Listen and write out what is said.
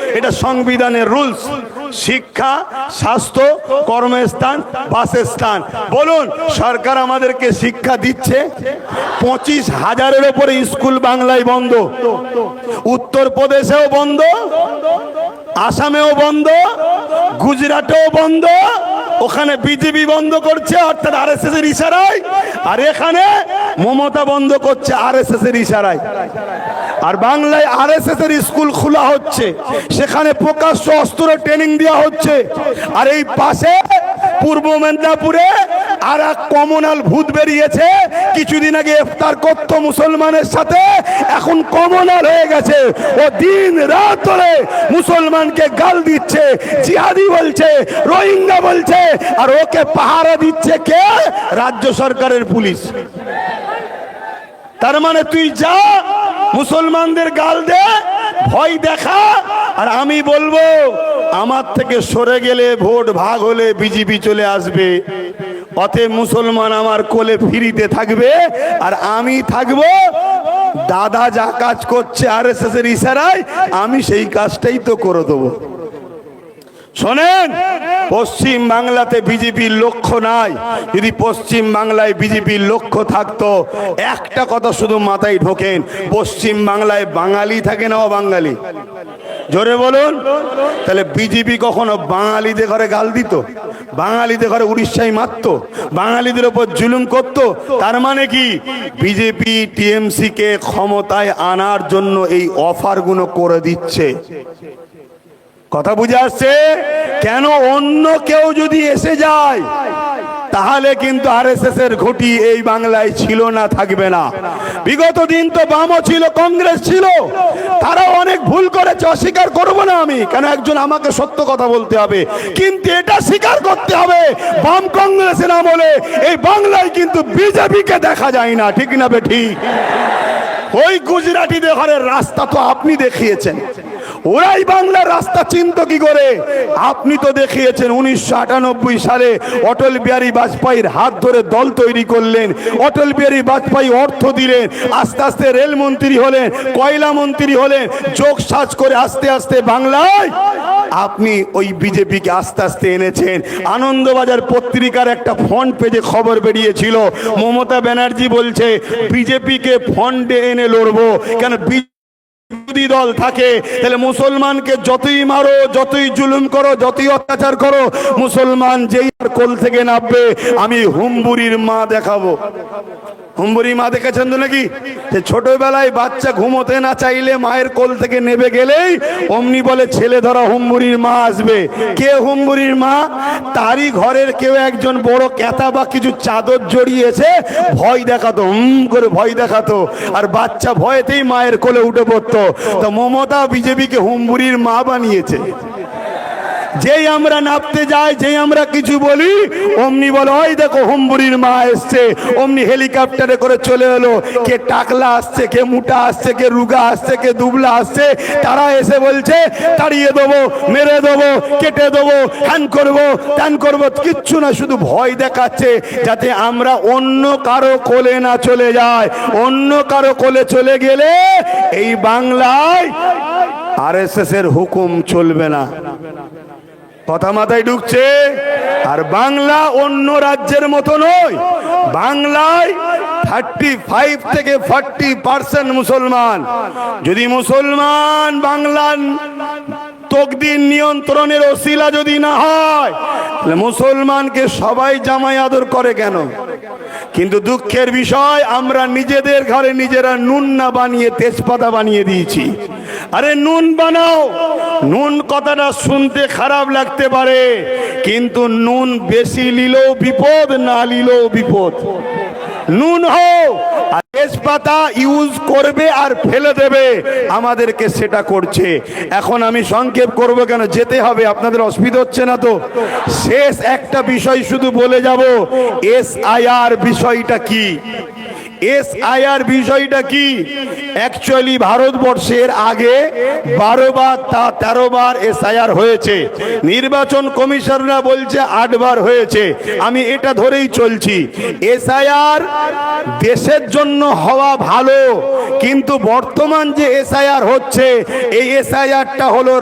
এটা সংবিধানের রুলস। শিক্ষা, স্বাস্থ্য, কর্মস্থান, বাসস্থান। বলুন, সরকার আমাদেরকে শিক্ষা দিচ্ছে? পঁচিশ হাজারের ওপরে স্কুল বাংলায় বন্ধ। উত্তরপ্রদেশেও বন্ধ। আসামেও বন্ধ। গুজরাটেও বন্ধ। ওখানে বিজেপি বন্ধ করছে, অর্থাৎ আর এস এর ইশারায়। আর এখানে মমতা বন্ধ করছে আর এস এর ইশারায়। আর বাংলায় আর এস এস এর স্কুল খোলা হচ্ছে, সেখানে প্রকাশ্য অস্ত্র ট্রেনিং দেওয়া হচ্ছে। আর এই পাশে পূর্ব মেদিনীপুরে আর এক কমনাল ভূত বেরিয়েছে, কিছুদিন আগে ইফতার করত মুসলমানের সাথে, এখন কমনাল হয়ে গেছে। ও দিন রাত ধরে মুসলমানকে গাল দিচ্ছে, জিহাদি বলছে, রোহিঙ্গা বলছে, আর ওকে পাহারা দিচ্ছে কে? রাজ্য সরকারের পুলিশ। তার মানে তুই যা মুসলমানদের গাল দে, ভয় দেখা, আর আমি বলব, আমার থেকে সরে গেলে ভোট ভাগ হলে বিজেপি চলে আসবে। অতএব মুসলমান আমার কোলে ফিরিতে থাকবে, আর আমি থাকব। দাদা যা কাজ করছে আর এস এর ইশারায়, আমি সেই কাজটাই তো করে দেবো। শোনেন, পশ্চিম বাংলাতে বিজেপির লক্ষ্য নাই। যদি পশ্চিম বাংলায় বিজেপির লক্ষ্য থাকতো, একটা কথা শুধু মাথায় ঢোকেন, পশ্চিম বাংলায় বাঙালি থাকে না বাঙালি জোরে বলুন, তাহলে বিজেপি কখনো বাঙালিদের ঘরে গাল দিত? বাঙালিদের ঘরে উড়িষ্যায় মারতো? বাঙালিদের ওপর জুলুম করত? তার মানে কি? বিজেপি টিএমসি কে ক্ষমতায় আনার জন্য এই অফারগুলো করে দিচ্ছে। কথা বুঝে আসছে? কেন অন্য কেউ যদি এসে যায়, তাহলে কিন্তু আর এর ঘটি এই বাংলায় ছিল না, থাকবে না। বিগত দিন তো বামও ছিল, কংগ্রেস ছিল। তারা অনেক ভুল করেছে, অস্বীকার করব না আমি। কেন একজন আমাকে সত্য কথা বলতে হবে? কিন্তু এটা স্বীকার করতে হবে, বাম কংগ্রেসের আমলে। এই বাংলায় কিন্তু বিজেপিকে দেখা যায় না, ঠিক না বে ঠিক? ওই গুজরাটিদের ঘরের রাস্তা তো আপনি দেখিয়েছেন। ওরাই বাংলার রাস্তা চিন্ত কি করে? আপনি তো দেখিয়েছেন উনিশশো আটানব্বই সালে অটল বিহারী বাজপেয়ীর হাত ধরে দল তৈরি করলেন, অটল বিহারী বাজপেয়ী অর্থ দিলেন, আস্তে আস্তে রেলমন্ত্রী হলেন, কয়লা মন্ত্রী হলেন, যোগ সাজ করে আস্তে আস্তে বাংলায়। আপনি ওই বিজেপিকে আস্তে আস্তে এনেছেন। আনন্দবাজার পত্রিকার একটা ফ্রন্ট পেজে খবর বেরিয়েছিল। মমতা ব্যানার্জি বলছে, বিজেপিকে ফন্ডে এনে লড়বো। কেন দল থাকে, তাহলে মুসলমানকে যতই মারো, যতই জুলুম করো, যতই অত্যাচার করো, মুসলমান যেই আর কোল থেকে নামবে, আমি হুম্বুরির মা দেখাবো। হুম্বুরি মা দেখেছেন তো নাকি? যে ছোটবেলায় বাচ্চা ঘুমোতে না চাইলে মায়ের কোল থেকে নেবে গেলেই অমনি বলে, ছেলে ধরা হুম্বুরির মা আসবে। কে হুম্বুরির মা? তারই ঘরের কেউ একজন বড় ক্যাতা বা কিছু চাদর জড়িয়েছে, ভয় দেখাতো, হুম করে ভয় দেখাতো। আর বাচ্চা ভয়েতেই মায়ের কোলে উঠে পড়তো। তো মমতা বিজেপিকে হুম্বুরির মা বানিয়েছে। যেই আমরা নাপতে যাই, যেই আমরা কিছু বলি, অমনি বলো, ওই দেখো হুম্বুরির মা এসছে। অমনি হেলিকপ্টারে করে চলে এলো। কে টাকলা আসছে, কে মুটা আসছে, কে রুগা আসছে, কে দুবলা আসছে, তারা এসে বলছে, তাড়িয়ে দেবো, মেরে দেবো, কেটে দেবো হ্যান করব, ত্যান করব। কিচ্ছু না, শুধু ভয় দেখাচ্ছে, যাতে আমরা অন্য কারও কোলে না চলে যায় অন্য কারও কোলে চলে গেলে এই বাংলায় আর এর হুকুম চলবে না। কথা মাথায় ঢুকছে। আর বাংলা অন্য রাজ্যের মতো নয়। বাংলায় থার্টি ফাইভ থেকে ফর্টি পার্সেন্ট মুসলমান। যদি মুসলমান বাংলার তকদির নিয়ন্ত্রণের ওসিলা যদি না হয়, তাহলে মুসলমানকে সবাই জামাই আদর করে কেন? কিন্তু দুঃখের বিষয়, আমরা নিজেদের ঘরে নিজেরা নুন না বানিয়ে তেজপাতা বানিয়ে দিয়েছি। আরে নুন বানাও। নুন কথাটা শুনতে খারাপ লাগতে পারে, কিন্তু নুন বেশি নিলেও বিপদ, না নিলেও বিপদ। নুন আর তেজপাতা ইউজ করবে আর ফেলে দেবে, আমাদেরকে সেটা করছে। এখন আমি সংক্ষেপ করব কেন? যেতে হবে, আপনাদের অসুবিধা হচ্ছে না তো? শেষ একটা বিষয় শুধু বলে যাব এস আইআর বিষয়টা কি? এস আইআর বিষয়টা কি? অ্যাকচুয়ালি ভারতবর্ষের আগে বারো বার তা তেরো বার এস আইআর হয়েছে। নির্বাচন কমিশনরা বলছে আটবার হয়েছে। আমি এটা ধরেই চলছি। এস আইআর দেশের জন্য হওয়া ভালো, কিন্তু বর্তমান যে এস আইআর হচ্ছে, এই এস আইআরটা হলো